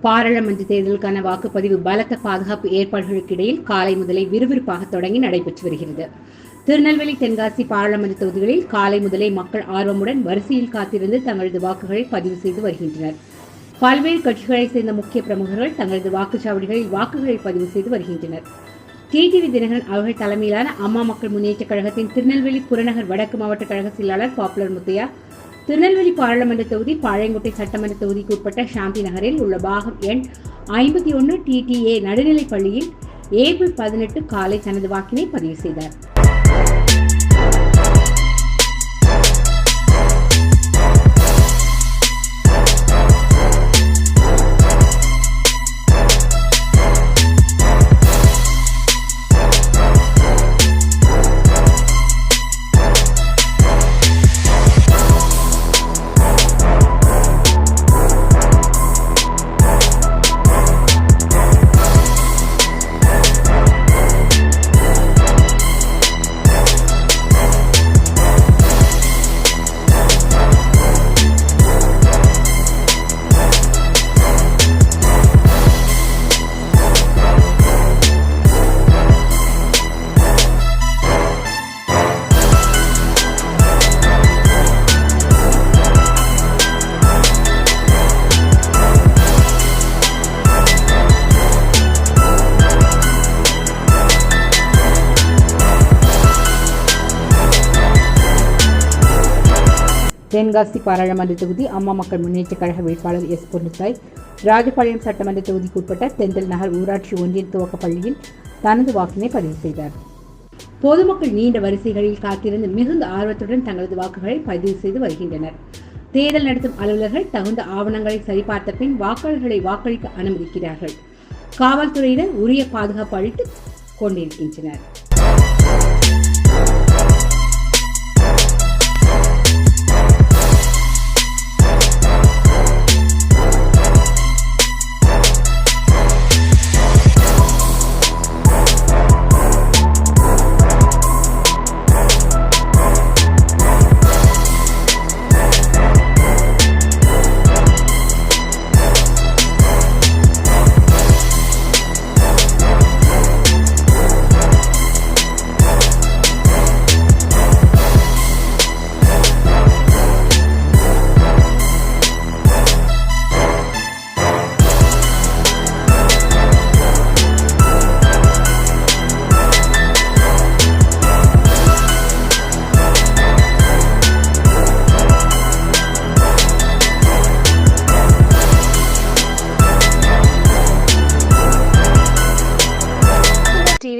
பாராளுமன்ற தேர்தலுக்கான வாக்குப்பதிவு பலத்த பாதுகாப்பு ஏற்பாடுகளுக்கு இடையில் காலை முதலே விறுவிறுப்பாக தொடங்கி நடைபெற்று வருகிறது. திருநெல்வேலி தென்காசி பாராளுமன்ற தொகுதிகளில் காலை முதலே மக்கள் ஆர்வமுடன் வரிசையில் காத்திருந்து தங்களது வாக்குகளை பதிவு செய்து வருகின்றனர். பல்வேறு கட்சிகளைச் சேர்ந்த முக்கிய பிரமுகர்கள் தங்களது வாக்குச்சாவடிகளில் வாக்குகளை பதிவு செய்து வருகின்றனர். டிடிவி தினகரன் அவர்கள் தலைமையிலான அம்மா மக்கள் முன்னேற்றக் கழகத்தின் திருநெல்வேலி புறநகர் வடக்கு மாவட்ட கழக செயலாளர் பாப்புலர் முத்தையா திருநெல்வேலி பாராளுமன்ற தொகுதி பாளையங்கோட்டை சட்டமன்ற தொகுதிக்கு உட்பட்ட சாந்தி நகரில் உள்ள பாகம் எண் ஐம்பத்தி ஒன்று டிடிஏ நடுநிலைப் பள்ளியில் ஏப்ரல் பதினெட்டு காலை தனது வாக்கினை பதிவு செய்தார். தென்காசி பாராளுமன்ற தொகுதி அம்மா மக்கள் முன்னேற்றக் கழக வேட்பாளர் எஸ் பொன்னுசாய் ராஜபாளையம் சட்டமன்ற தொகுதிக்கு உட்பட்ட நகர் ஊராட்சி ஒன்றிய துவக்க பள்ளியில் தனது வாக்கினை பதிவு செய்தார். பொதுமக்கள் நீண்ட வரிசைகளில் காத்திருந்து மிகுந்த ஆர்வத்துடன் தங்களது வாக்குகளை பதிவு செய்து வருகின்றனர். தேர்தல் நடத்தும் அலுவலர்கள் தகுந்த ஆவணங்களை சரிபார்த்த பின் வாக்காளர்களை வாக்களிக்க அனுமதிக்கிறார்கள். காவல்துறையினர் உரிய பாதுகாப்பு அளித்து கொண்டிருக்கின்றனர்.